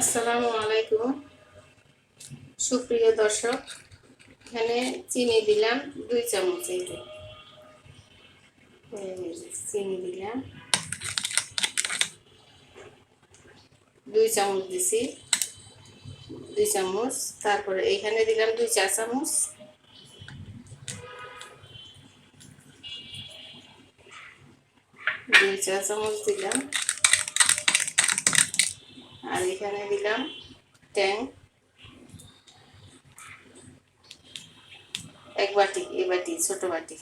আসসালামু আলাইকুম। সুপ্রিয় দর্শক, এখানে চিনি দিলাম দুই চামচ চিনি দিলাম। দুই চামচ দিছি। দুই চামচ। তারপরে এইখানে দিলাম দুই চা চামচ। দুই চা চামচ দিলাম। আর এখানে দিলাম ট্যাং। এক বাটি এই বাটি, ছোট বাটি।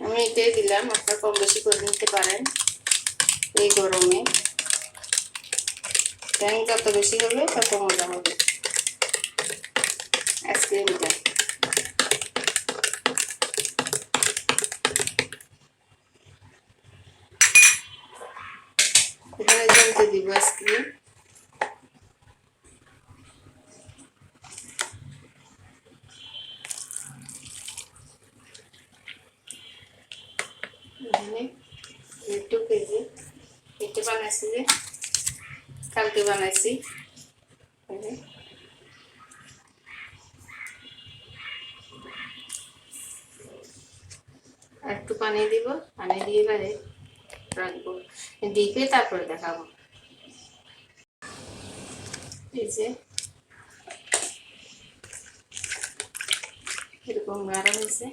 আমি এটাই দিলাম, আপনারা কম বেশি করে নিতে পারেন এই গরমে। ট্যাং যত বেশি হবে তত মজা হবে। আইসক্রিমটা এখানে জমতে দিব আইসক্রিম কেজি এটা বানাইছি কালকে বানাইছি একটু পানি দিব পানি দিয়ে এবারে রাখব ডিপে তারপরে দেখাবো এই এরকম গাঢ় হয়েছে।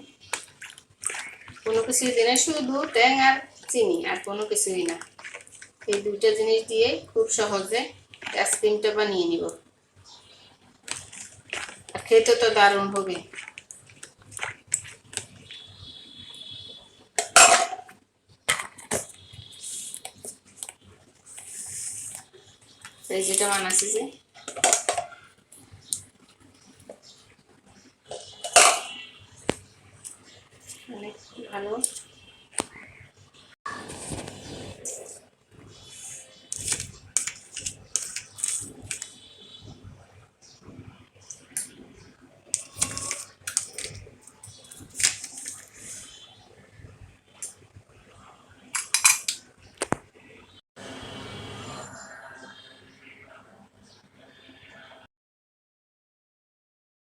কোনো কিছু দিনে শুধু ট্যাং আর চিনি, আর কোনো কিছুই না। এই দুটো জিনিস দিয়ে খুব সহজে আইসক্রিমটা বানিয়ে নিব। খেতে তো দারুণ হবে। এই যেটা বানাচ্ছি যে অনেক ভালো।